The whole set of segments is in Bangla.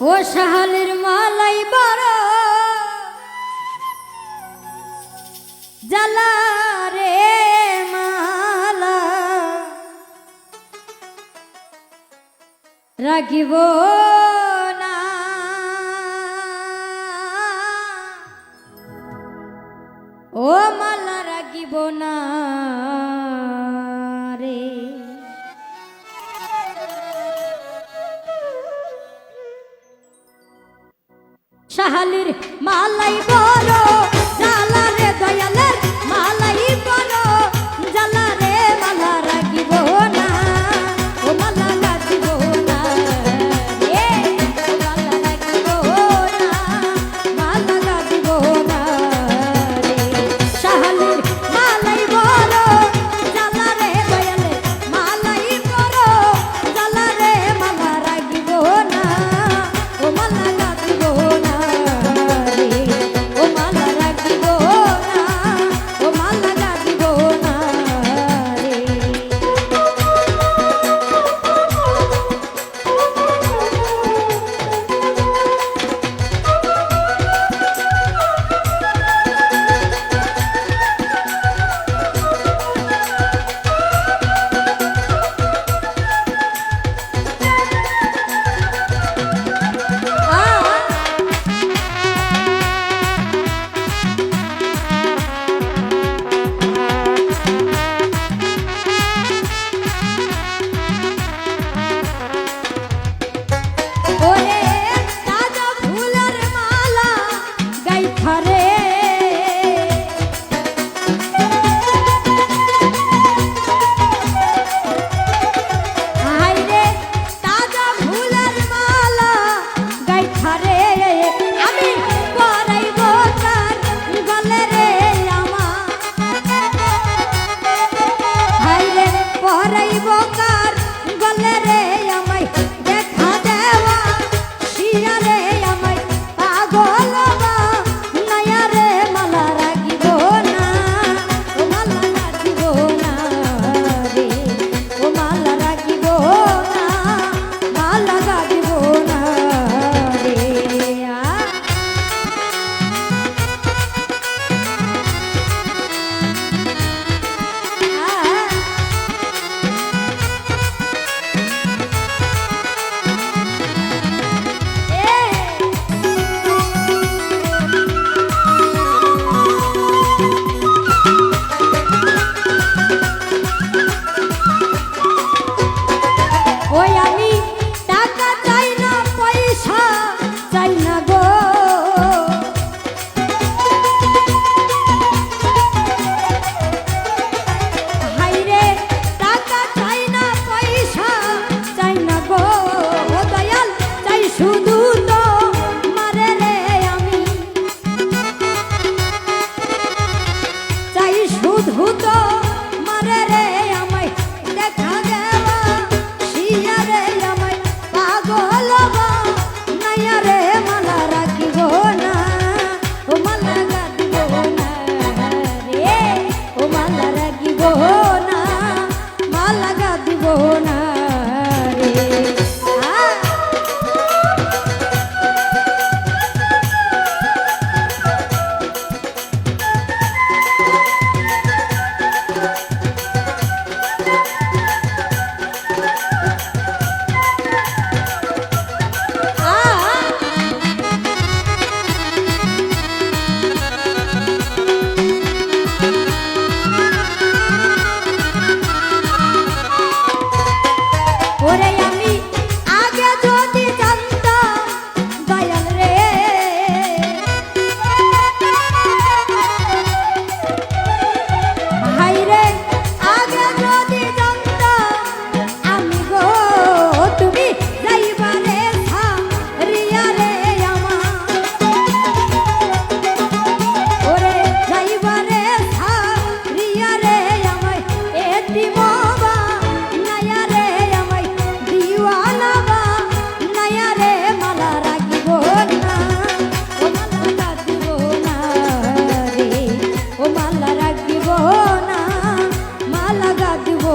ও শাহালের মালাই বড় জ্বালা রে মালা। রাখিব না। ও মালা রাখিব না। শাহালির মালাই বড়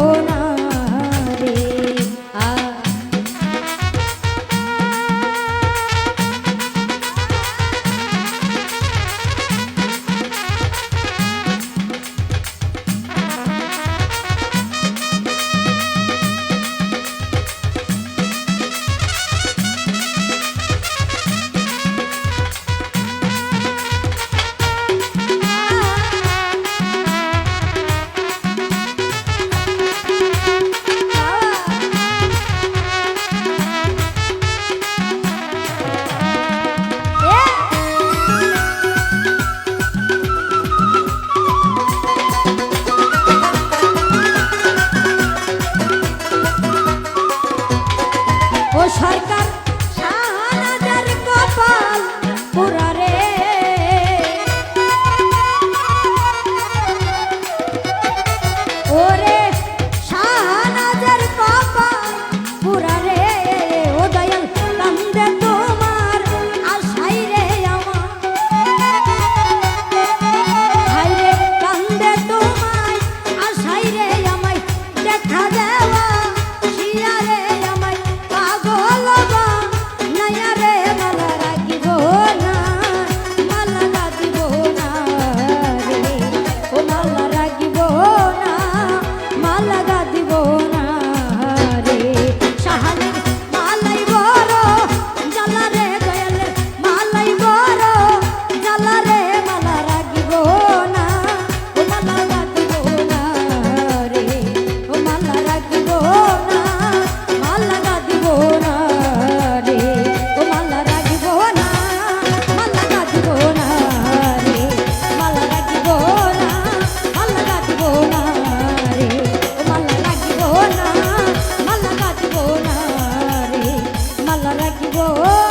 persona. রাখব